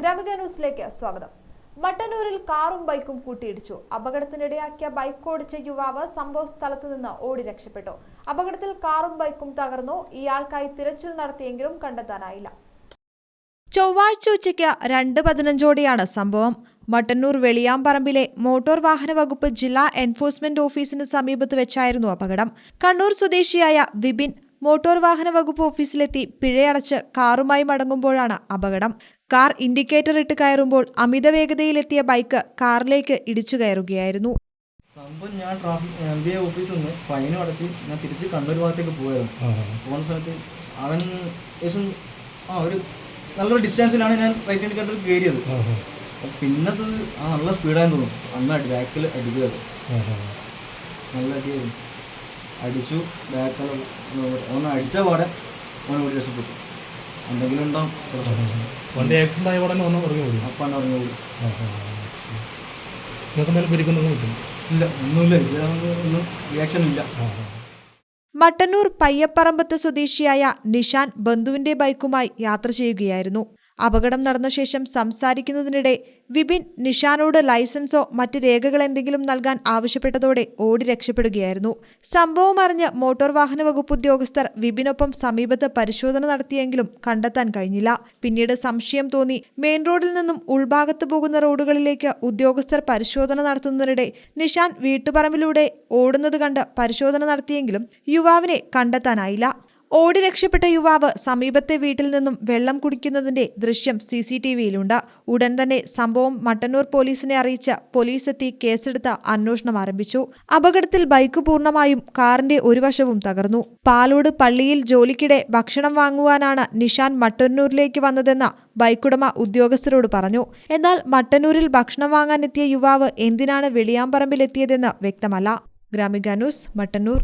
ഗ്രാമിക ന്യൂസിലേക്ക് സ്വാഗതം. മട്ടന്നൂരിൽ കാറും ബൈക്കും കൂട്ടിയിടിച്ചു. അപകടത്തിനിടയാക്കിയ ബൈക്ക് ഓടിച്ച യുവാവ് സംഭവ സ്ഥലത്തു നിന്ന് ഓടി രക്ഷപ്പെട്ടു. അപകടത്തിൽ കാറും ബൈക്കും തകർന്നു. ഇയാൾക്കായി തിരച്ചിൽ നടത്തിയെങ്കിലും കണ്ടെത്താനായില്ല. ചൊവ്വാഴ്ച ഉച്ചയ്ക്ക് രണ്ട് പതിനഞ്ചോടെയാണ് സംഭവം. മട്ടന്നൂർ വെളിയാമ്പറമ്പിലെ മോട്ടോർ വാഹന വകുപ്പ് ജില്ലാ എൻഫോഴ്സ്മെന്റ് ഓഫീസിന് സമീപത്ത് വെച്ചായിരുന്നു അപകടം. കണ്ണൂർ സ്വദേശിയായ വിപിൻ മോട്ടോർ വാഹന വകുപ്പ് ഓഫീസിലെത്തി പിഴയടച്ച് കാറുമായി മടങ്ങുമ്പോഴാണ് അപകടം. കാർ ഇൻഡിക്കേറ്റർ ഇട്ട് കയറുമ്പോൾ അമിത വേഗതയിലെത്തിയ ബൈക്ക് കാറിലേക്ക് ഇടിച്ചു കയറുകയായിരുന്നു. സംഭവം ഞാൻ ട്രാഫിക് എം ബി എ ഓഫീസിൽ നിന്ന് ഫൈനും അടച്ച് ഞാൻ തിരിച്ച് കണ്ണൂർ ഭാഗത്തേക്ക് പോയായിരുന്നു പോകുന്ന സമയത്ത് അവൻ ഏകദേശം ആ ഒരു നല്ലൊരു ഡിസ്റ്റൻസിലാണ് ഞാൻ റൈറ്റ് ഇൻഡിക്കേറ്റർ കയറിയത്. പിന്നത്തത് ആ നല്ല സ്പീഡായെന്ന് തോന്നുന്നു അന്ന് അടി ബാക്കിൽ അടിക്കുകയത് നല്ല അടിയായിരുന്നു. അടിച്ചു ബാക്കിൽ ഒന്ന് അടിച്ച പാടെ ഓനെ ഓടി രക്ഷപ്പെട്ടു. എന്തെങ്കിലും ഉണ്ടാവും വണ്ടി ആക്സിഡന്റ് ആയ ഉടനെ ഒന്ന് ഇറങ്ങി പോയി. അപ്പം ഇറങ്ങി ഓടി നിങ്ങൾക്ക് എന്തായാലും പിരിക്കുന്നൊന്നും കിട്ടും ഇല്ല. ഒന്നുമില്ല. ഇതിലൊന്നും റിയാക്ഷൻ ഇല്ല. മട്ടന്നൂർ പയ്യപ്പറമ്പത്ത് സ്വദേശിയായ നിഷാൻ ബന്ധുവിന്റെ ബൈക്കുമായി യാത്ര ചെയ്യുകയായിരുന്നു. അപകടം നടന്ന ശേഷം സംസാരിക്കുന്നതിനിടെ വിപിൻ നിഷാനോട് ലൈസൻസോ മറ്റ് രേഖകൾ എന്തെങ്കിലും നൽകാൻ ആവശ്യപ്പെട്ടതോടെ ഓടി രക്ഷപ്പെടുകയായിരുന്നു. സംഭവം അറിഞ്ഞ് മോട്ടോർ വാഹന വകുപ്പ് ഉദ്യോഗസ്ഥർ വിപിനൊപ്പം സമീപത്ത് പരിശോധന നടത്തിയെങ്കിലും കണ്ടെത്താൻ കഴിഞ്ഞില്ല. പിന്നീട് സംശയം തോന്നി മെയിൻ റോഡിൽ നിന്നും ഉൾഭാഗത്ത് പോകുന്ന റോഡുകളിലേക്ക് ഉദ്യോഗസ്ഥർ പരിശോധന നടത്തുന്നതിനിടെ നിഷാൻ വീട്ടുപറമ്പിലൂടെ ഓടുന്നത് കണ്ട് പരിശോധന നടത്തിയെങ്കിലും യുവാവിനെ കണ്ടെത്താനായില്ല. ഓടി രക്ഷപ്പെട്ട യുവാവ് സമീപത്തെ വീട്ടിൽ നിന്നും വെള്ളം കുടിക്കുന്നതിന്റെ ദൃശ്യം സി സി ടി വിയിലുണ്ട്. ഉടൻ തന്നെ സംഭവം മട്ടന്നൂർ പോലീസിനെ അറിയിച്ച പോലീസ് എത്തി കേസെടുത്ത അന്വേഷണം ആരംഭിച്ചു. അപകടത്തിൽ ബൈക്ക് പൂർണമായും കാറിന്റെ ഒരു വശവും തകർന്നു. പാലോട് പള്ളിയിൽ ജോലിക്കിടെ ഭക്ഷണം വാങ്ങുവാനാണ് നിഷാൻ മട്ടന്നൂരിലേക്ക് വന്നതെന്ന ബൈക്കുടമ ഉദ്യോഗസ്ഥരോട് പറഞ്ഞു. എന്നാൽ മട്ടന്നൂരിൽ ഭക്ഷണം വാങ്ങാനെത്തിയ യുവാവ് എന്തിനാണ് വെളിയാമ്പറമ്പിലെത്തിയതെന്ന് വ്യക്തമല്ല. ഗ്രാമിക ന്യൂസ് മട്ടന്നൂർ.